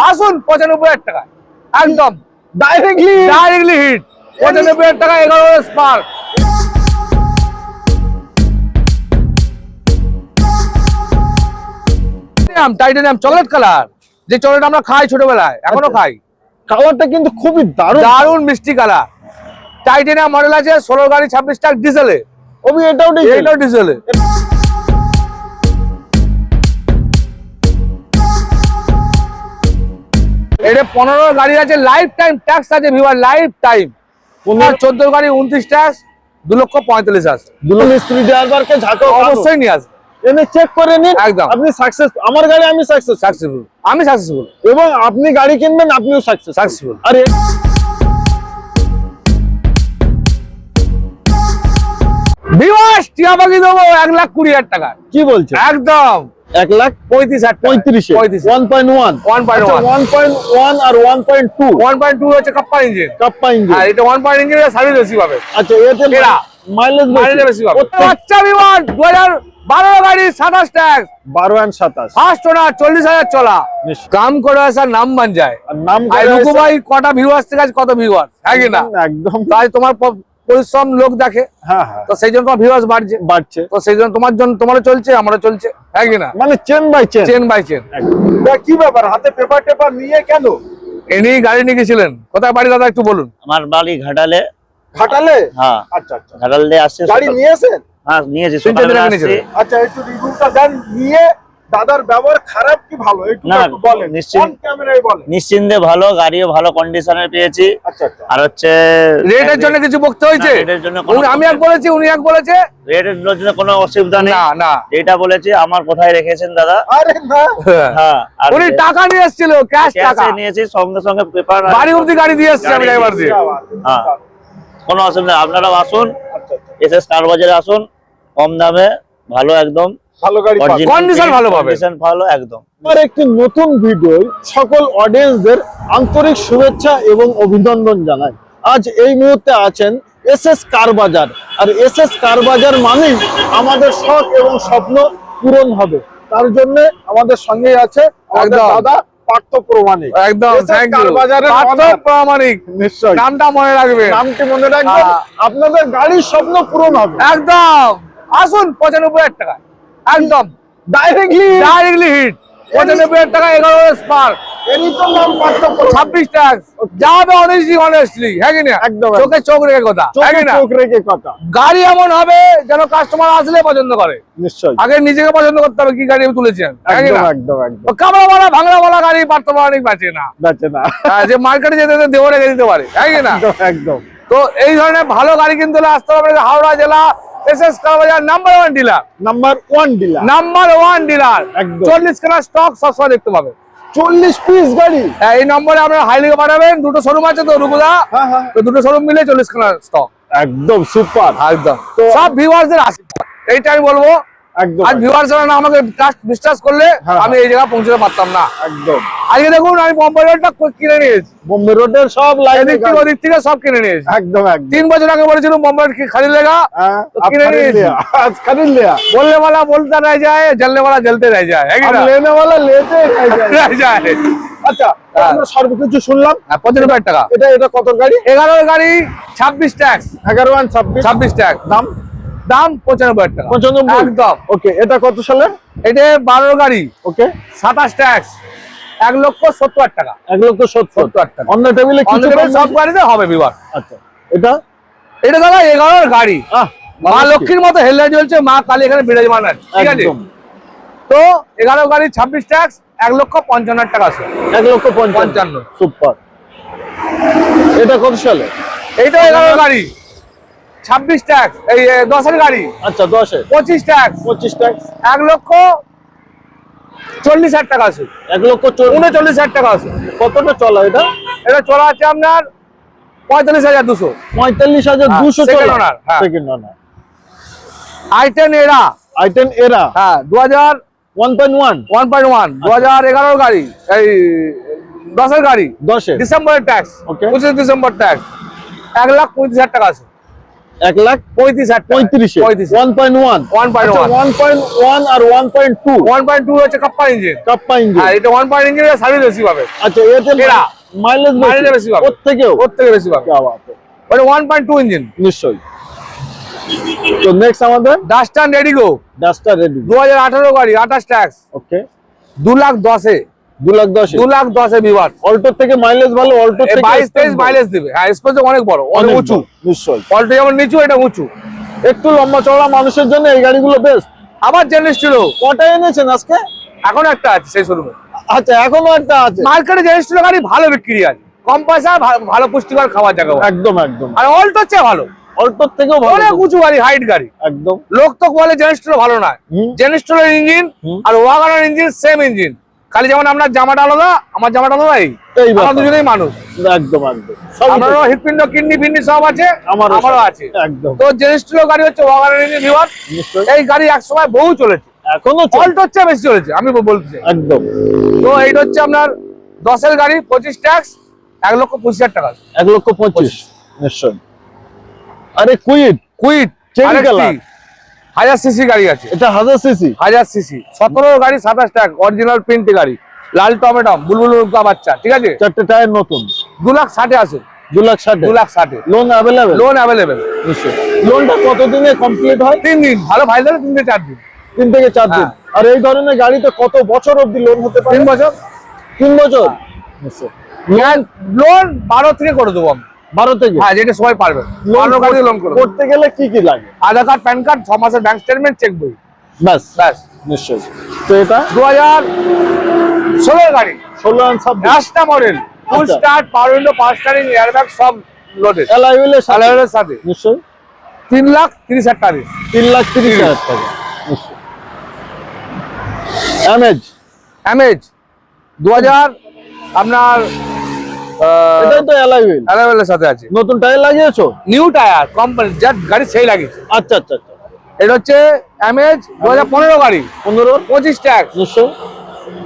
আসুন পঁচানব্বই হাজার টাকা। একদম। ডাইরেক্টলি ডাইরেক্টলি হিট পঁচানব্বই হাজার টাকা এগারো স্পার্ক টাইটানিয়াম চকলেট কালার যে চকলেট আমরা খাই ছোটবেলায় এখনও আচ্ছা। খাই। কালারটা কিন্তু খুবই দারুণ। দারুণ মিষ্টি কালার টাইটানিয়াম মডেল আছে ষোলো গাড়ি ছাব্বিশ টাকা ডিজেলে এটাও ডিজেল ডিজেলে এটা পনেরো গাড়ি আছে লাইফ টাইম ট্যাক্স আছে ভিভার লাইফ টাইম তোমার চোদ্দ গাড়ি উনত্রিশ ট্যাক্স দু লক্ষ পঁয়তাল্লিশ আছে দুটো মিস্ত্রি ড্রাইভারকে ঝাঁকো অবশ্যই নিয়ে আসবে। এনে চেক করে নিন একদম। আপনি সাকসেস আমার গাড়ি আমি সাকসেস সাকসেসফুল আমি সাকসেসফুল এবং আপনি গাড়ি কিনবেন আপনিও সাকসেস Successful. আরে বিবাস টিয়া পাখি দেবো এক লাখ কুড়ি হাজার টাকা। কি বলছেন? একদম। এক লাখ পঁয়ত্রিশ হাজার পঁয়ত্রিশে। One point one 1.1 one point one আর one point two one point two হচ্ছে কাপ্পা ইঞ্জিন কাপ্পা ইঞ্জিন আর এটা ওয়ান পয়েন্ট ইঞ্জিন সার্ভিস বেশি পাবে আচ্ছা এতে মাইলেজ মাইলেজ বেশি। পাবে বাচ্চা বিমান দু হাজার বারো গাড়ি সাতাশ ট্যাক্স বারো অ্যান্ড সাতাশ। ফার্স্ট ওনার চল্লিশ হাজার চলা। কাম করে আসার নাম বান যায়। নাম রুকু ভাই কটা ভিউয়ার্স থেকে আছে কত ভিউয়ার্স হ্যাঁ কি না? একদম। তাই তোমার পরিশ্রম লোক দেখে। হ্যাঁ হ্যাঁ। তো সেই জন্য তোমার ভিউয়ার্স বাড়ছে। বাড়ছে। তো সেই জন্য তোমার জন্য তোমারও চলছে আমারও চলছে। হ্যাঁ কি না? মানে chain by chain chain by chain কি ব্যাপার? হাতে পেপার টেপার নিয়ে কেন? এনি গাড়ি নিয়ে গেছিলেন। কোথায় বাড়ি দাদা একটু বলুন। আমার বাড়ি ঘাটালে। ঘাটালে? হ্যাঁ। আচ্ছা আচ্ছা। ঘাটাল আসছে গাড়ি নিয়েছেন? হ্যাঁ নিয়েছি? আচ্ছা একটু রিভিউটা দেন নিয়ে দাদার ব্যবহার খারাপ কি ভালো? একটু বলেন। ক্যামেরায় বলেন। নিশ্চিন্তে ভালো গাড়িও ভালো কন্ডিশনের পেয়েছি। আচ্ছা আচ্ছা। আর হচ্ছে রেটের জন্য কিছু বকতে হয়েছে? রেটের জন্য আমি এক বলেছি উনি এক বলেছে। রেটের জন্য কোনো অসুবিধা নেই। না না। যেটা বলেছি আমার কোথায় রেখেছেন দাদা? আরে না। হ্যাঁ আর উনি টাকা নিয়ে এসেছিল ক্যাশ টাকা। নিয়েছি সঙ্গে সঙ্গে পেপার বাড়ি অব্দি গাড়ি দিয়ে এসেছি আমি ড্রাইভার দিয়ে হ্যাঁ কোনো অসুবিধা আপনারাও আসুন। আচ্ছা আচ্ছা। এসে স্টার বাজারে আসুন। কম দামে ভালো একদম। ভালো গাড়ি original ভালো পাবে। condition ভালো একদম। আমার একটি নতুন ভিডিও সকল অডিয়েন্সদের আন্তরিক শুভেচ্ছা এবং অভিনন্দন জানাই। আজ এই মুহূর্তে আছেন এস এস কার বাজার আর এস এস কার বাজার মানেই আমাদের শখ এবং স্বপ্ন পূরণ হবে। তার জন্য আমাদের সঙ্গেই আছে আমাদের একদম। দাদা পার্থ প্রমাণিক। একদম থ্যাংক কার ইউ বাজারের পার্থ। প্রামাণিক নিশ্চয় নামটা মনে রাখবে। নামটি মনে রাখবে। আপনাদের গাড়ির স্বপ্ন পূরণ হবে। একদম। আসুন পঁচানব্বই হাজার টাকা একদম। ডাইরেক্টলি ডাইরেক্টলি হিট পঁচানব্বই হাজার টাকা এগারো স্পার্ক এরই নাম পার্থ প্রমাণিক। ছাব্বিশ ট্যাক্স যাবে অনেস্টলি অনেস্টলি হ্যাঁ একদম, চোখে চোখ রেখে কথা। হ্যাঁ চোখে রেখে কথা। গাড়ি এমন হবে যেন কাস্টমার আসলে পছন্দ করে। নিশ্চয় আগে নিজেকে পছন্দ করতে হবে কি গাড়ি আমি তুলেছি আমি, হ্যাঁ একদম একদম। একদম কামড়া বলা ভাঙড়া বলা গাড়ি পার্থমানিক বাঁচে না। বেঁচে না। হ্যাঁ, যে মার্কেটে যেতে দেওয়া রেখে দিতে পারে। হ্যাঁ কি না? একদম একদম। তো এই ধরনের ভালো গাড়ি কিনতে হলে আসতে হবে হাওড়া জেলা car bazaar number one dealer number one dealer number one dealer. চল্লিশ খানা স্টক সবসময় দেখতে পাবে। চল্লিশ পিস গাড়ি। হ্যাঁ, এই নম্বরে আপনারা হাইলিকে পাঠাবেন দুটো শোরুম আছে তো রুকুদা হ্যাঁ হ্যাঁ। তো দুটো শোরুম মিলে চল্লিশ খানা স্টক একদম সুপার একদম। তো- সব ভিউয়ার্সদের আশীর্বাদ। এইটা আমি বলব। একদম আর ভিউয়ার্সরা না আমাকে বিশ্বাস করলে হ্যাঁ, আমি এই জায়গায় পৌঁছতে পারতাম না। একদম। আজকে দেখুন আমি বোম্বে রোডটা কিনে নিয়েছি বোম্বে রোডের সব লাইন ওদিক থেকে সব কিনে নিয়েছি একদম তিন বছর আগে বলেছিল বোম্বে রোড খালি লেগা কিনে নিয়েছি বললে বলা বলতে রাই যায় জললে বলা জলতে রাই যায় হ্যাঁ লেনে বলা লেতে রাই যায়। আচ্ছা হ্যাঁ। আমরা শুনলাম। হ্যাঁ, টাকা। এটা কত গাড়ি? গাড়ি ছাব্বিশ ট্যাক্স। ছাব্বিশ। ছাব্বিশ ট্যাক্স। দাম? দাম পঁচানব্বই টাকা। ওকে এটা কত এটা গাড়ি। ওকে। সাতাশ ট্যাক্স। এক লক্ষ সত্তর টাকা। এক লক্ষ সত্তর। টাকা। অন্য টেবিলে কিছু সব গাড়িতে হবে বিবার আচ্ছা। এটা? এটা দাদা এগারোর গাড়ি। মা লক্ষ্মীর মতো হেল্লা চলছে মা কালী এখানে বিরাজমান আছে। ঠিক আছে? তো এগারো গাড়ি ছাব্বিশ ট্যাক্স এক লক্ষ পঞ্চান্ন টাকা আছে। এক লক্ষ পঞ্চান্ন। সুপার। এটা কত সালে? এইটা এগারো গাড়ি। ছাব্বিশ ট্যাক্স এই দশের গাড়ি। আচ্ছা দশে পঁচিশ ট্যাক্স। পঁচিশ ট্যাক্স। এক লক্ষ চল্লিশ হাজার টাকা আছে। এক লক্ষ উনচল্লিশ হাজার টাকা আছে। কতটা চলা এটা? এটা চলা আছে আপনার পঁয়তাল্লিশ হাজার দুশো। পঁয়তাল্লিশ হাজার হ্যাঁ, দুশো second চলা। owner, হ্যাঁ। সেকেন্ড ওনার আই টেন এরা আইটেন এরা হ্যাঁ দু হাজার one point one one point one দু হাজার এগারোর গাড়ি এই দশের গাড়ি। দশে ডিসেম্বরের ট্যাক্স. পঁচিশ ডিসেম্বর ট্যাক্স এক লাখ পঁয়ত্রিশ হাজার টাকা আছে। এক লাখ পঁয়ত্রিশ one point one one point one point one আর one point two one point two হচ্ছে কাপ্পা ইঞ্জিন। Kappa engine. হ্যাঁ, এটা ওয়ান পয়েন্ট ইঞ্জিন বেশি আচ্ছা মাইলেজ বেশি। ওর ওর থেকে বেশি ওয়ান পয়েন্ট টু ইঞ্জিন। নিশ্চয়ই। তো নেক্সট আমাদের? দু হাজার আঠারো গাড়ি আঠাশ ট্যাক্স ওকে দু লাখ দশে। দু লাখ দশ? দু লাখ দশে বিভার অল্টোর থেকে মাইলেজ ভালো বাইশ তেইশ মাইলেজ দিবে। হ্যাঁ স্পেস অনেক বড় অনেক উঁচু। নিশ্চয়ই। অল্টো যেমন নিচু এটা উঁচু। একটু লম্বা মানুষের জন্য এই গাড়িগুলো বেস্ট আবার জেনিস ছিল। কটা এনেছেন আজকে? এখন একটা আছে সেই শোরুমে আচ্ছা এখনও একটা আছে। মার্কেটে জেনিস ছিল গাড়ি ভালো বিক্রি আছে কম পয়সা ভালো পুষ্টিকর খাবার জায়গা একদম একদম। আর অল্টোর চেয়ে ভালো। অল্টোর থেকেও ভালো। অনেক উঁচু গাড়ি হাইট গাড়ি। একদম। লোক তো বলে জেনিস্ট্রো ভালো নয়। হুম। জেনিস্ট্রোর ইঞ্জিন আর ওয়াগানের ইঞ্জিন সেম ইঞ্জিন খালি যেমন আপনার জামাটা আলাদা আমার জামাটা আলাদা এই। আমরা দুজনেই মানুষ। একদম একদম। আমারও হৃৎপিণ্ড কিডনি ফিডনি সব আছে আমারও আছে। একদম। তো জেনিস্ট্রো গাড়ি হচ্ছে এই গাড়ি এক সময় বহু চলেছে। এখনও চেয়ে বেশি চলেছে আমি বলতে একদম। তো এইটা হচ্ছে আপনার দশের গাড়ি পঁচিশ ট্যাক্স এক লক্ষ পঁচিশ হাজার টাকা। এক লক্ষ পঁচিশ। আরে কুইট। কুইট। হাজার সিসি গাড়ি আছে। এটা হাজার সিসি? হাজার সিসি। সতেরো গাড়ি সাতাশ টাকা অরিজিনাল প্রিন্টি গাড়ি। লাল টমেটম বুলবুল বাচ্চা ঠিক আছে? চারটে টায়ার নতুন। দু লাখ ষাটে আছে। দু লাখ ষাট? দু লাখ ষাটে। লোন অ্যাভেলেবেল লোন অ্যাভেলেবেল নিশ্চয়ই। লোনটা কতদিনে কমপ্লিট হয়? তিন দিন। ভালো ফাইল দিলে তিন থেকে চার দিন। তিন থেকে চার দিন। হ্যাঁ। আর এই ধরনের গাড়িতে কত বছর অবধি লোন হতে পারে? তিন বছর। তিন বছর? লোন বারো থেকে করে দেবো আমি। বারো থেকে? হ্যাঁ যেটা সবাই পারবে। লোন। করতে গেলে কি কি লাগে? আধার কার্ড প্যান কার্ড ছ মাসের ব্যাংক স্টেটমেন্ট চেক বই। ব্যাস। ব্যাস। নিশ্চয়ই। তো এটা? দু হাজার ষোলো গাড়ি। ষোলো রাস্তা model full. Start power window power steering airbag সব লোডেড অ্যালাইভেলের সাথে? নিশ্চয়ই। তিন লাখ তিরিশ হাজার টাকা। তিন লাখ তিরিশ হাজার টাকা। নিশ্চয়ই। দু হাজার আপনার এটাই তো অ্যালাইভেল অ্যালাভেলের সাথে আছে। নতুন টায়ার লাগিয়েছো? নিউ টায়ার কোম্পানি যার গাড়ি সেই লাগিয়েছে। আচ্ছা আচ্ছা আচ্ছা। এটা হচ্ছে এমএজ দু হাজার পনেরো গাড়ি। পনেরো? পঁচিশ ট্যাক্স নিশ্চয়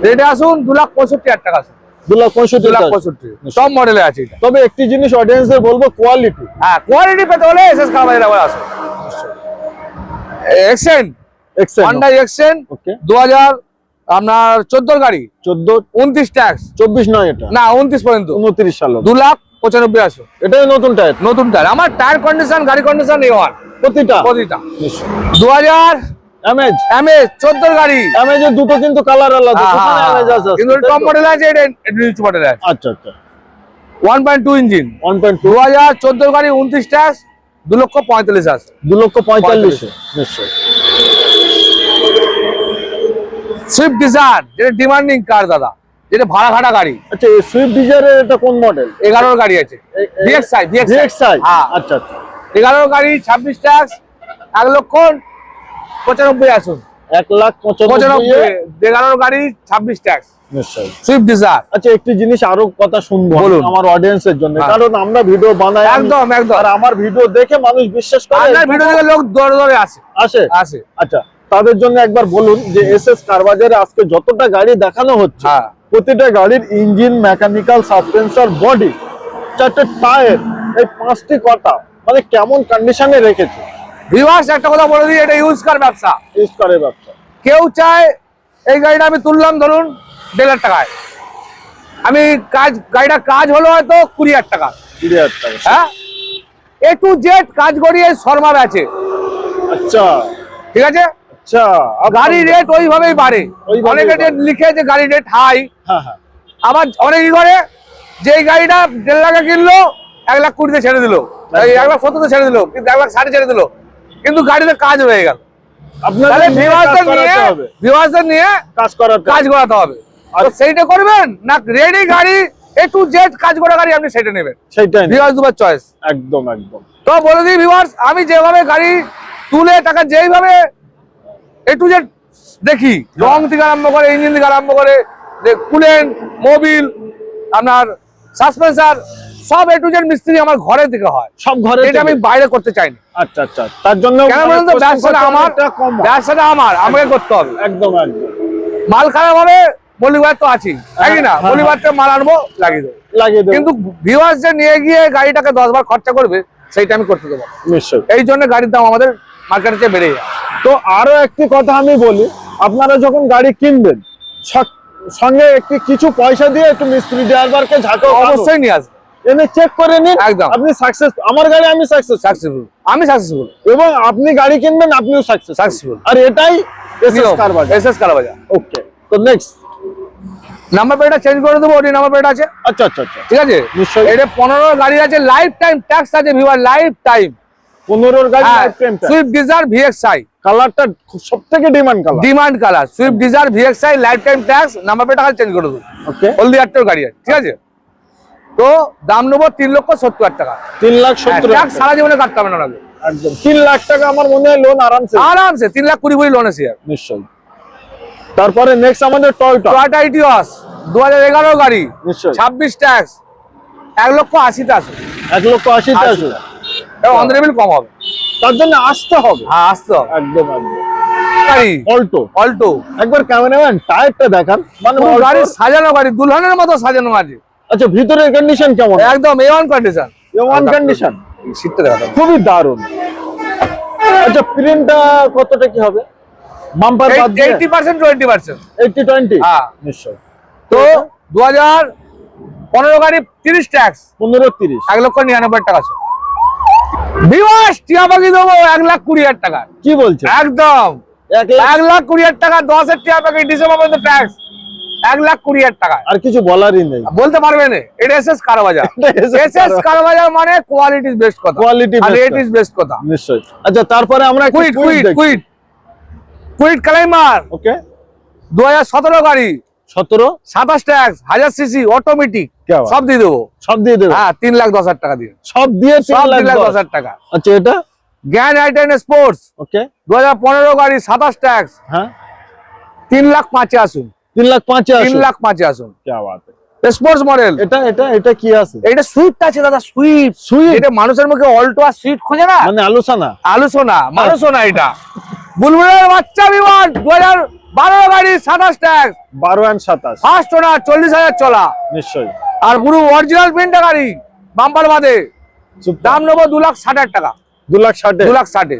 রেটে আসুন দু লাখ পঁয়ষট্টি হাজার টাকা আসুন। দু লাখ পঁয়ষট্টি লাখ পঁয়ষট্টি। সব মডেলে আছে তবে একটি জিনিস অডিয়েন্সদের বলব কোয়ালিটি হ্যাঁ কোয়ালিটি পেতে হলে এসএস কারবাইয়ের আবার আসুন। এক্সেন্ট এক্সেল হন্ডা এক্সেন্ট দু হাজার আপনার চোদ্দ গাড়ি? চোদ্দ উনত্রিশ ট্যাক্স চব্বিশ নয় এটা। না উনত্রিশ পর্যন্ত। উনত্রিশ সাল। দু লাখ পঁচানব্বই আসুন এটাই নতুন টায়ার নতুন টায়ার আমার টায়ার কন্ডিশন গাড়ি কন্ডিশন এ ওয়ান প্রতিটা? প্রতিটা। দু হাজার এমএজ এমএস চোদ্দোর গাড়ি। এমএজের দুটো কিন্তু কালার আলাদা। কিন্তু টপ? মডেল আছে এটা নিচু মডেল আছে। আচ্ছা আচ্ছা। One point two engine one point two হাজার চোদ্দোর গাড়ি উনত্রিশ ট্যাক্স দু লক্ষ পঁয়তাল্লিশ আছে দু লক্ষ পঁয়তাল্লিশে। নিশ্চয়। সুইফট ডিজায়ার যেটা ডিমান্ডিং কার দাদা যেটা ভাড়া খাটা গাড়ি। আচ্ছা সুইফট ডিজায়ারের এটা কোন মডেল এগারোর গাড়ি আছে। ডিএক্সআই ডিএক্সআই হ্যাঁ। আচ্ছা আচ্ছা। এগারোর গাড়ি ছাব্বিশ ট্যাক্স এক লক্ষ পঁচানব্বই আসুন। এক লাখ পঁচানব্বই পঁচানব্বই এগারোর গাড়ি ছাব্বিশ ট্যাক্স। নিশ্চয় সুইফট ডিজায়ার আচ্ছা একটি জিনিস আরও কথা শুনব। আমার অডিয়েন্সের জন্য। হ্যাঁ। কারণ আমরা ভিডিও বানাই একদম একদম। আর আমার ভিডিও দেখে মানুষ বিশ্বাস করে। আপনার ভিডিও দেখে লোক দৌড়ে দৌড়ে আসে। আসে? আসে। আচ্ছা। তাদের জন্য একবার বলুন যে এস এস কারবাজারে আজকে যতটা গাড়ি দেখানো হচ্ছে হ্যাঁ। প্রতিটা গাড়ির ইঞ্জিন মেকানিক্যাল সাসপেন্সার বডি চারটে টায়ার এই পাঁচটি কটা মানে কেমন কন্ডিশনে রেখেছে? ভিউয়ার্স একটা কথা বলে দিই এটা ইউজ কার ব্যবসা। ইউজ করে ব্যবসা। কেউ চায় এই গাড়িটা আমি তুললাম ধরুন দেড় লাখ টাকায়। আমি কাজ গাড়িটা কাজ হলো হয়তো কুড়ি হাজার টাকা। কুড়ি হাজার টাকা। হ্যাঁ? এ টু জেড কাজ করিয়ে শর্মা আছে আচ্ছা। ঠিক আছে? আচ্ছা গাড়ি রেট ওইভাবেই বাড়ে। অনেকে লিখে যে গাড়ি রেট হাই হ্যাঁ হ্যাঁ। আবার অনেকে করে যে গাড়িটা দেড় লাখে কিনলো এক লাখ কুড়িতে ছেড়ে দিল। এক লাখ সত্তরতে ছেড়ে দিল কিন্তু এক লাখ ষাটে ছেড়ে দিল। কিন্তু গাড়িতে কাজ হয়ে গেল। নিয়ে কাজ করাতে নিয়ে হবে। কাজ করাতে কাজ করাতে হবে। আর- সেইটা করবেন না রেডি গাড়ি এ টু জেড কাজ করা গাড়ি আপনি সেটা নেবেন। ভিউয়ার্স দুবার চয়েস একদম একদম। তো বলে দিই ভিউয়ার্স আমি যেভাবে গাড়ি তুলে টাকা যেইভাবে এ টু জেড দেখি। রং থেকে আরম্ভ করে ইঞ্জিন থেকে আরম্ভ করে কুলেন মোবিল আপনার সাসপেন্সার সব এ টু জেড মিস্ত্রি আমার ঘরের থেকে হয়। সব ঘরে এটা আমি বাইরে করতে চাইনি। আচ্ছা আচ্ছা তার জন্য কেন বলুন তো ব্যবসাটা আমার ব্যবসাটা আমার আমাকে করতে হবে। একদম একদম। মাল খারাপ হবে মলিবার তো তাই না? থেকে মাল আনব লাগিয়ে দেবো। লাগিয়ে দেবো। কিন্তু ভিউয়ার্স যে নিয়ে গিয়ে গাড়িটাকে দশ বার খরচা করবে সেইটা আমি করতে দেবো। নিশ্চয়ই। এই জন্য গাড়ির দাম আমাদের মার্কেটের চেয়ে বেড়ে যায়। তো আরও একটি কথা আমি বলি আপনারা যখন গাড়ি কিনবেন সঙ্গে একটি কিছু পয়সা দিয়ে একটু মিস্ত্রি ড্রাইভারকে ঝাঁকো অবশ্যই নিয়ে আসবে। এনে চেক করে নিন একদম। আপনি সাকসেস আমার গাড়ি আমি সাকসেস সাকসেসফুল আমি সাকসেসফুল এবং আপনি গাড়ি কিনবেন আপনিও সাকসেস Successful. আর এটাই এসএস কার বাজার এসএস কালাবাজার ওকে তো নেক্সট নাম্বার প্লেটটা চেঞ্জ করে দেবো ওটি নাম্বার প্লেট আছে? আচ্ছা আচ্ছা আচ্ছা। ঠিক আছে? নিশ্চয়ই। এটা পনেরো গাড়ি আছে লাইফ টাইম ট্যাক্স আছে ভিভার লাইফ টাইম পনেরোর গাড়ি হ্যাঁ সুইফট ডিজার ভিএক্সআই কালারটা সব থেকে demand colour demand colour Swift Dzire VXI lifetime tax number plate change করে দেবো। ওকে হলদি আটটার গাড়ি ঠিক আছে? তো দাম নেব তিন লক্ষ সত্তর টাকা। তিন লাখ সত্তর সারা জীবনে কাটতে হবে না একদম। তিন লাখ টাকা আমার মনে হয় লোন আরামসে। আরামসে তিন লাখ কুড়ি কুড়ি লোন আছে নিশ্চয়ই। তারপরে নেক্সট আমাদের টয়টা টয়টা ইটিওস দু হাজার এগারো গাড়ি নিশ্চয়ই। ছাব্বিশ ট্যাক্স এক লক্ষ আশিতে আসবে এক লক্ষ আশিতে আশি। আসবে অন্ধ্রেবিল কম হবে। তার জন্য আসতে হবে। হ্যাঁ আসতে হবে। একদম একদম। গাড়ি? অল্টো। অল্টো। একবার ক্যামেরাম্যান টায়ারটা দেখান। মানে গাড়ি সাজানো গাড়ি দুলহানের মতো সাজানো আছে আচ্ছা ভিতরের কন্ডিশন কেমন? একদম A one condition one condition সিটটা দেখা খুবই দারুণ। আচ্ছা প্রিন্টটা কতটা কি হবে? বাম্পার বাদ দিয়ে? এইটি পার্সেন্ট টোয়েন্টি পার্সেন্ট 80 20 হ্যাঁ। নিশ্চয়। তো গাড়ি তিরিশ ট্যাক্স 15 30 এক লক্ষ নিরানব্বই টাকা আছে। বিবাস টিয়া পাখি দেবো এক লাখ কুড়ি হাজার টাকা। কি বলছেন একদম। এক লাখ? কুড়ি হাজার টাকা দশের টিয়া পাখি ডিসেম্বর পর্যন্ত ট্যাক্স এক লাখ কুড়ি হাজার টাকা। আর কিছু বলারই নেই। বলতে পারবে না। এটা S S car bazaar S S car bazaar. মানে কোয়ালিটি বেস্ট কথা। আর রেট ইজ বেস্ট কথা। নিশ্চয় আচ্ছা তারপরে আমরা Kwid Kwid Kwid Kwid Climber okay দু হাজার সতেরো গাড়ি। সতেরো? সাতাশ ট্যাক্স হাজার সিসি অটোমেটিক সব দিয়ে দেবো। সব দিয়ে দেবো? হ্যাঁ তিন লাখ দশ হাজার টাকা দিয়ে। সব দিয়ে সব লাখ দশ। হাজার টাকা। আচ্ছা এটা? জ্ঞান আইটেন স্পোর্টস ওকে। দু হাজার পনেরো গাড়ি সাতাশ ট্যাক্স। হ্যাঁ। তিন লাখ পাঁচে আসুন। তিন লাখ পাঁচে তিন লাখ পাঁচে আসুন। Sports model. এটা এটা এটা কি আছে? এটা সুইফট আছে দাদা সুইফট সুইফট এটা মানুষের মুখে অল্টো আর সুইফট খোঁজে না? মানে আলোচনা আলোচনা মানুষ না এটা। বুলবুলের বাচ্চা বিমান দু হাজার বারো গাড়ি সাতাশ ট্যাক্স 12 এন্ড 27 ফার্স্ট ওনার চল্লিশ হাজার চলা। নিশ্চয়ই। আর পুরো অরিজিনাল প্রিন্টটা গাড়ি বাম্পার বাদে। দাম নেব দু লাখ ষাট টাকা। 2 লাখ 60 দু লাখ ষাটে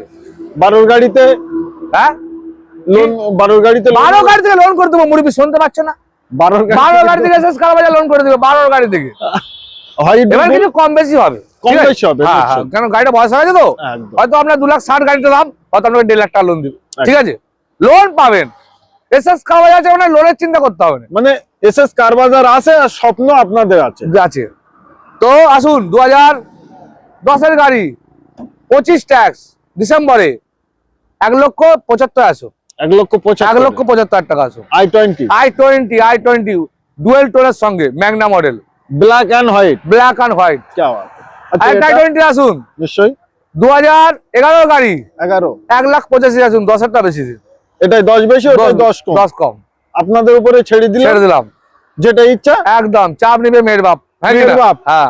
12 গাড়িতে? হ্যাঁ? লোন 12 গাড়িতে বারো গাড়ি থেকে লোন করে দেবো মুরব্বী শুনতে পাচ্ছ না? 12 গাড়ি বারো গাড়ি থেকে শেষ কারবাজার লোন করে দেবে বারো গাড়ি থেকে। এবার কিছু কম বেশি হবে। কম বেশি হবে, হ্যাঁ, হ্যাঁ, কারণ গাড়িটা বয়স হয়ে গেছে তো। হয়তো আপনার দু লাখ ষাট গাড়িতে দাম হয়তো আপনাকে দেড় লাখ টাকা লোন দিবে। ঠিক আছে? লোন পাবেন। এসএস কারবাজার আছে মানে লোনের চিন্তা করতে হবে না। মানে এসএস কার বাজার আছে আর স্বপ্ন আপনাদের আছে। আছে। তো আসুন দু হাজার দশের গাড়ি পঁচিশ ট্যাক্স ডিসেম্বরে এক লক্ষ পঁচাত্তর আসো। এক লক্ষ এক লক্ষ পঁচাত্তর টাকা আসো। I twenty i twenty i twenty dual টোনের সঙ্গে Magna model black and white black and white আরেকটা টোয়েন্টি আসুন। নিশ্চয়ই। দু হাজার এগারো গাড়ি। এগারো। এক লাখ পঁচাশি আসুন দশ হাজারটা বেশি এটাই দশ বেশি দশ কম। দশ কম। আপনাদের উপরে ছেড়ে দিলে ছেড়ে দিলাম। যেটা ইচ্ছা। একদম চাপ নিবে মেড বাপ। হ্যাঁ, হ্যাঁ।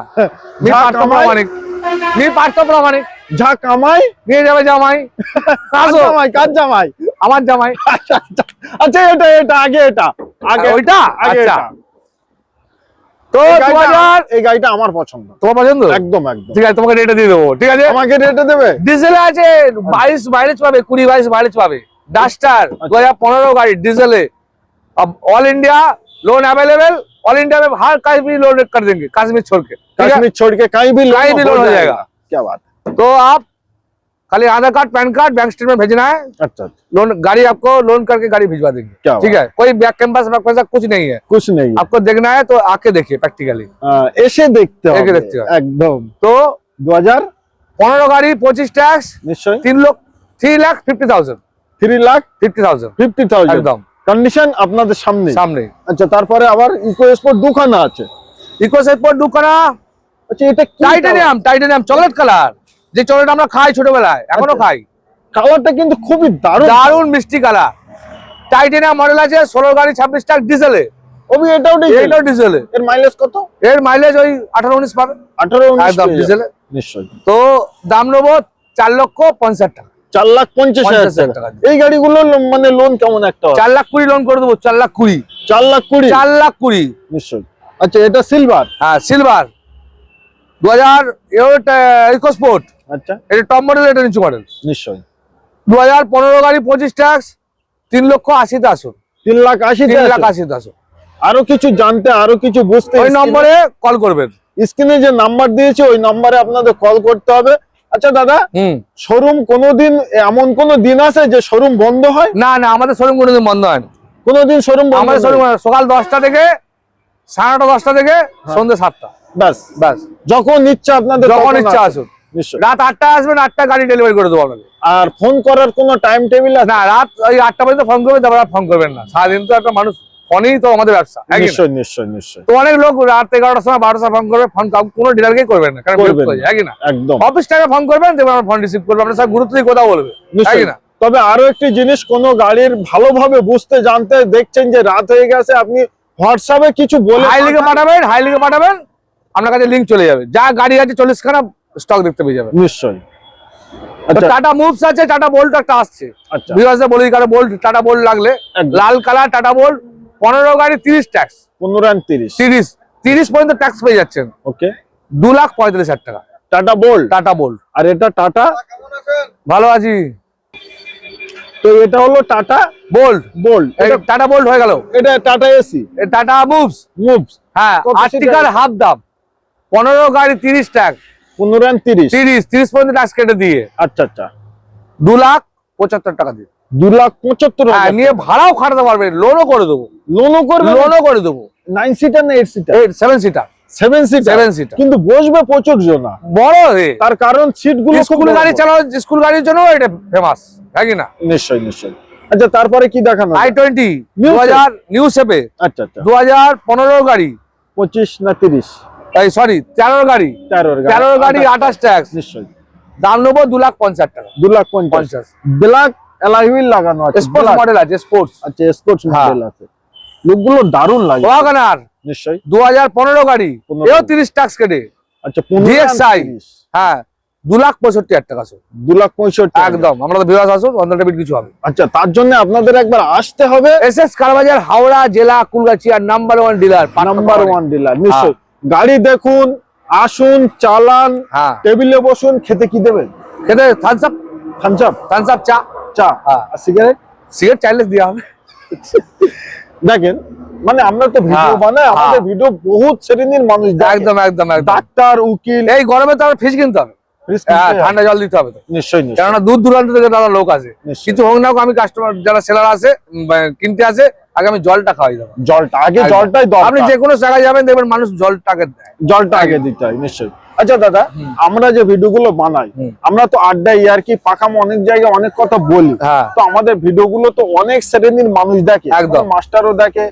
প্রমাণিক। মেয়ে পার্থ প্রমাণিক। যা কামাই। নিয়ে যাবে জামাই। জামাই? কার জামাই? আমার জামাই। আচ্ছা, আচ্ছা, আচ্ছা এটা এটা আগে এটা। আগে ওইটা? আচ্ছা। এটা। তো এই দু গাড়িটা- হাজার এই গাড়িটা আমার পছন্দ তোমার পছন্দ একদম একদম ঠিক আছে তোমাকে রেটে দিয়ে দেবো ঠিক আছে আমাকে রেটে দেবে ডিজেলে আছে বাইশ মাইলেজ পাবে কুড়ি বাইশ মাইলেজ পাবে ডাস্টার আচ্ছা। দু হাজার পনেরো গাড়ি ডিজেলে all India loan available all India में हर कहीं भी लोन कर देंगे कश्मीर छोड़ के ठीक है? कश्मीर छोड़ के कहीं भी लोन कहीं भी लोन हो जाएगा। क्या बात है तो आप खाली Aadhaar card PAN card bank statement भेजना है अच्छा अच्छा, लोन गाड़ी आपको लोन करके गाड़ी भिजवा देंगे क्या ठीक है कोई बैक कैंपस बैक कैंपस कुछ नहीं है कुछ नहीं आपको देखना है तो आके देखिए प्रैक्टिकली আহ, এসে দেখতে এসে হবে দেখতে হবে। একদম তো দু হাজার পনেরো গাড়ি পঁচিশ ট্যাক্স নিশ্চয়ই তিন লক্ষ three lakh fifty thousand three lakh fifty thousand fifty thousand একদম কন্ডিশন আপনাদের সামনে সামনে আচ্ছা তারপরে আবার ইকো স্পোর্ট দুখানা আছে ইকো সেটপোর্ট দুখানা আচ্ছা এটা কি টাইটানিয়াম টাইটানিয়াম চকলেট কালার যে চকলেট আমরা খাই ছোটবেলায় এখনও আচ্ছা। খাই। কালারটা কিন্তু খুবই দারুণ। দারুণ মিষ্টি কালার। টাইটানিয়াম মডেল আছে ষোলো গাড়ি ছাব্বিশ টাক ডিজেলে ওবি এটাও ডিজেল ডিজেলে এর মাইলেজ কত? এর মাইলেজ ওই পাবে। ডিজেলে নিশ্চয়ই। তো দাম নেব লক্ষ পঞ্চাশ টাকা। চার লাখ হাজার টাকা। এই গাড়িগুলো মানে লোন কেমন একটা? চার লাখ কুড়ি লোন করে দেবো চার লাখ কুড়ি। চার লাখ কুড়ি? চার লাখ কুড়ি। নিশ্চয়ই। আচ্ছা এটা সিলভার হ্যাঁ সিলভার দু হাজার ইকোস্পোর্ট আচ্ছা। এটা টপ মডেল এটা নিচু মডেল নিশ্চয়ই। দু হাজার পনেরো গাড়ি পঁচিশ ট্যাক্স তিন লক্ষ আশিতে আসুন তিন লাখ আশি তিন লাখ আশিতে আসুন আরও কিছু জানতে আরও কিছু বুঝতে ওই নম্বরে কল করবেন। স্ক্রিনে যে নাম্বার দিয়েছে ওই নম্বরে আপনাদের কল করতে হবে। আচ্ছা দাদা হুম। শোরুম কোনোদিন এমন কোন দিন আছে যে শোরুম বন্ধ হয়? না না আমাদের শোরুম কোনোদিন বন্ধ হয় না। কোনোদিন শোরুম আমাদের শোরুম সকাল দশটা থেকে সাড়ে নটা দশটা থেকে সন্ধ্যে সাতটা। ব্যাস। ব্যাস। যখন ইচ্ছা আপনাদের যখন ইচ্ছা আসুন। রাত আটটায় আসবেন আটটা গাড়ি ডেলিভারি করে দেবো আর ফোন করার কোনো টাইম টেবিল আছে? না রাত ওই আটটা পর্যন্ত ফোন করবেন তারপর আর ফোন করবেন না। সারাদিন তো একটা মানুষ ফোনই তো আমাদের ব্যবসা? নিশ্চয় নিশ্চয় নিশ্চয় তো অনেক লোক রাত এগারোটার সময় বারোটার সময় ফোন করবে ফোন কোনো ডিলারকেই করবেন না কারণ একদম। অফিস টাইমে ফোন করবেন দেখবেন আমার ফোন রিসিভ করবে আপনার সাথে গুরুত্ব দিয়ে কথা বলবে না? তবে আরও একটি জিনিস কোন গাড়ির ভালোভাবে বুঝতে জানতে দেখছেন যে রাত হয়ে গেছে আপনি হোয়াটসঅ্যাপে কিছু বলে হাই পাঠাবেন হাই লিগে পাঠাবেন আপনার কাছে লিঙ্ক চলে যাবে। যা গাড়ি আছে চল্লিশ খানা স্টক দেখতে পেয়ে যাবে নিশ্চয়ই। আচ্ছা। টাটা মুভস আছে টাটা বোল্ট একটা আসছে। আচ্ছা। বিভাসে বলি কারও বোল্ট টাটা বোল্ট লাগলে। লাল কালার টাটা বোল্ট পনেরো গাড়ি তিরিশ ট্যাক্স পনেরো তিরিশ। তিরিশ তিরিশ পর্যন্ত ট্যাক্স পেয়ে যাচ্ছেন। ওকে দু লাখ পঁয়তাল্লিশ হাজার টাকা। টাটা বোল্ট টাটা বোল্ট আর এটা টাটা ভালো আছি। তো এটা হলো Tata Bolt Bolt Tata Bolt হয়ে গেল। এটা Tata AC Tata Movus Movus হ্যাঁ আর্টিকার হাফ দাম। পনেরো গাড়ি তিরিশ ট্যাক্স পনেরো তিরিশ। তিরিশ তিরিশ পর্যন্ত ট্যাক্স কেটে দিয়ে। আচ্ছা আচ্ছা। দু লাখ পঁচাত্তর টাকা দিয়ে। দু লাখ পঁচাত্তর হ্যাঁ নিয়ে ভাড়াও খাটাতে পারবে লোনও করে দেবো। লোনও করবে লোনও করে দেবো। নাইন সিটার না eight seater eight seven seater seven seater seven seater কিন্তু বসবে প্রচুর জনা বড় রে। তার কারণ সিটগুলো স্কুল গাড়ি। চালাও স্কুল গাড়ির জন্য এটা ফেমাস হ্যাঁ না? নিশ্চয়ই নিশ্চয়ই। আচ্ছা তারপরে কি দেখানো আই টোয়েন্টি দু হাজার নিউ শেপে আচ্ছা আচ্ছা। দু হাজার পনেরো গাড়ি। পঁচিশ না তিরিশ? এই সরি তেরো গাড়ি। তেরোর তেরো গাড়ি আঠাশ ট্যাক্স। নিশ্চয়ই। দাম নেব দু লাখ পঞ্চাশ টাকা। দু লাখ পঞ্চাশ। ব্ল্যাক অ্যালাইহুইল লাগানো আছে। স্পোর্টস মডেল আছে স্পোর্টস আচ্ছা স্পোর্টস হ্যাঁ। মডেল আছে। লুকগুলো দারুণ লাগে। ওয়াগনার নিশ্চয়ই। দু হাজার পনেরো গাড়ি। 15 এও তিরিশ ট্যাক্স কেটে। আচ্ছা 30 হ্যাঁ দু লাখ পঁয়ষট্টি হাজার টাকা। দু লাখ পঁয়ষট্টি একদম। আমরা তো বিভাস আসুন অন্তর ডেবিট কিছু হবে। আচ্ছা তার জন্য আপনাদের একবার আসতে হবে। এস এস কারবাজার হাওড়া জেলা কুলগাছিয়ার number one dealer number one dealer নিশ্চয়ই। গাড়ি দেখুন আসুন চালান হ্যাঁ। টেবিলে বসুন খেতে কি দেবেন? খেতে Thums Up Thums Up Thums Up চা? চা। হ্যাঁ। আর সিগারেট সিগারেট দেওয়া হবে। দেখেন মানে আমরা তো ভিডিও হ্যাঁ, বানাই আমাদের হ্যাঁ। ভিডিও বহুত শ্রেণির মানুষ একদম একদম ডাক্তার উকিল। এই গরমে তো আবার ফ্রিজ কিনতে হবে। ঠান্ডা জল দিতে হবে নিশ্চয়ই কেননা দূর দূরান্ত থেকে দাদা লোক আছে। কিছু হোক না হোক আমি কাস্টমার যারা সেলার আছে কিনতে আসে আগে আমি জলটা খাওয়াই দেবো। জলটা আগে। জলটাই দরকার। আপনি যে কোনো জায়গায় যাবেন দেখবেন মানুষ জলটাকে দেয়। জলটা আগে দিতে হয় নিশ্চয়ই। আচ্ছা দাদা আমরা যে ভিডিওগুলো বানাই আমরা তো আড্ডা ইয়ারকি পাকাম অনেক জায়গায় অনেক কথা বলি। হ্যাঁ। তো আমাদের ভিডিওগুলো তো অনেক শ্রেণির মানুষ দেখে। একদম। মাস্টারও দেখে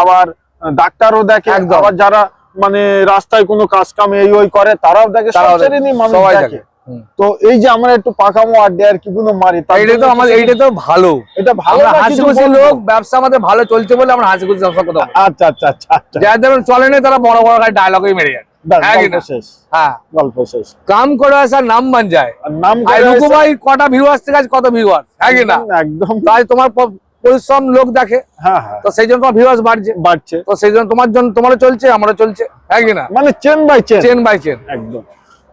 আবার ডাক্তারও দেখে একদম। আবার যারা মানে রাস্তায় কোনো কাজ কাম এই ওই করে তারাও দেখে সব শ্রেণির মানুষ দেখে। তো এই যে আমরা একটু পাকামো আড্ডা আর কি কোনো মারি এইটা তো আমাদের এইটা তো ভালো। এটা ভালো হাসি খুশি লোক ব্যবসা আমাদের ভালো চলছে বলে আমরা হাসি খুশি ব্যবসা কথা আচ্ছা আচ্ছা আচ্ছা আচ্ছা। যারা যেমন চলে নেই তারা বড় বড় গাড়ি ডায়লগই মেরে যায়। হ্যাঁ হ্যাঁ। গল্প শেষ। কাম করে আসার নাম বান যায়। আর নাম রুকু ভাই কটা ভিউয়ার্স থেকে আছে কত হ্যাঁ কি না? একদম তাই তোমার পরিশ্রম লোক দেখে। হ্যাঁ হ্যাঁ। তো সেই জন্য তোমার ভিউয়ার্স বাড়ছে। বাড়ছে। তো সেই জন্য তোমার জন্য তোমারও চলছে আমারও চলছে। হ্যাঁ না? মানে chain by chain chain by chain একদম।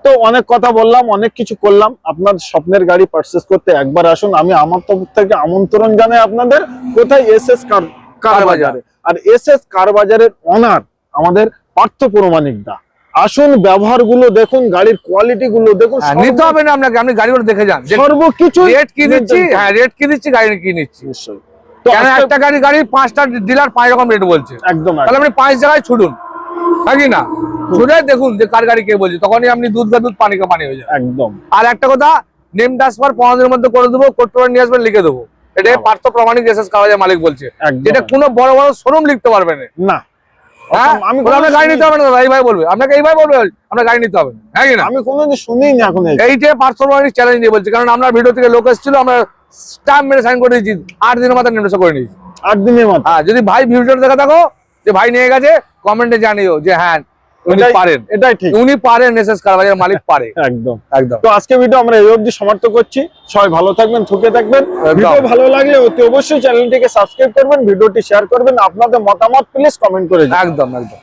তো অনেক কথা বললাম অনেক কিছু করলাম। আপনার স্বপ্নের গাড়ি পারচেস করতে একবার আসুন। আমি আমার তরফ থেকে আমন্ত্রণ জানাই আপনাদের কোথায় এস এস কার কার বাজারে আর এস এস কার বাজারের অনার আমাদের পার্থ প্রমাণিক দা। আসুন ব্যবহারগুলো দেখুন গাড়ির কোয়ালিটি গুলো দেখুন নিতে হবে না আপনাকে আপনি গাড়িগুলো দেখে যান। সর্বকিছু রেট কি দিচ্ছি? হ্যাঁ রেট কি দিচ্ছি গাড়ি কি নিচ্ছি? নিশ্চয়ই। তো একটা গাড়ি গাড়ি পাঁচটা ডিলার পাঁচ রকম রেট বলছে। একদম তাহলে আপনি পাঁচ জায়গায় ছুটুন। হ্যাঁ না? দেখুন যে কার গাড়ি কে বলছে তখনই আপনি দুধ কা দুধ পানি কা পানি হয়ে যাবে। একদম। আর একটা কথা নেম ট্রান্সফার পনেরো মধ্যে করে দেবো নিয়ে আসবেন লিখে দেবো। এটাই বাবা। পার্থ প্রমাণিক কাগজের মালিক বলছে। যেটা কোনো বড় বড় শোরুম লিখতে পারবে না। হ্যাঁ? আমি আমি কোনো আপনার গাড়ি নিতে হবে না এই ভাই বলবে। আপনাকে এই ভাই বলবে গাড়ি নিতে হবে হ্যাঁ না? আমি কোনোদিন শুনিনি এখন এই। পার্থ প্রমাণিক চ্যালেঞ্জ নিয়ে বলছে কারণ আমরা ভিডিও থেকে লোক এসেছিল আমরা স্ট্যাম্প মেরে সাইন করে দিয়েছি। আট দিনের মাথায় করে নিয়েছি। আট দিনের মাত্র হ্যাঁ যদি ভাই ভিডিওটা দেখে থাকো যে ভাই নিয়ে গেছে কমেন্টে জানিও যে হ্যাঁ উনি পারেন। এটাই ঠিক। উনি পারেন এসএস মালিক পারে। একদম। একদম। তো আজকে ভিডিও আমরা এই অবধি সমাপ্ত করছি। সবাই ভালো থাকবেন ঠুকে থাকবেন। ভিডিও ভালো লাগলে অতি অবশ্যই চ্যানেলটিকে সাবস্ক্রাইব করবেন ভিডিওটি শেয়ার করবেন আপনাদের মতামত প্লিজ কমেন্ট করে একদম একদম।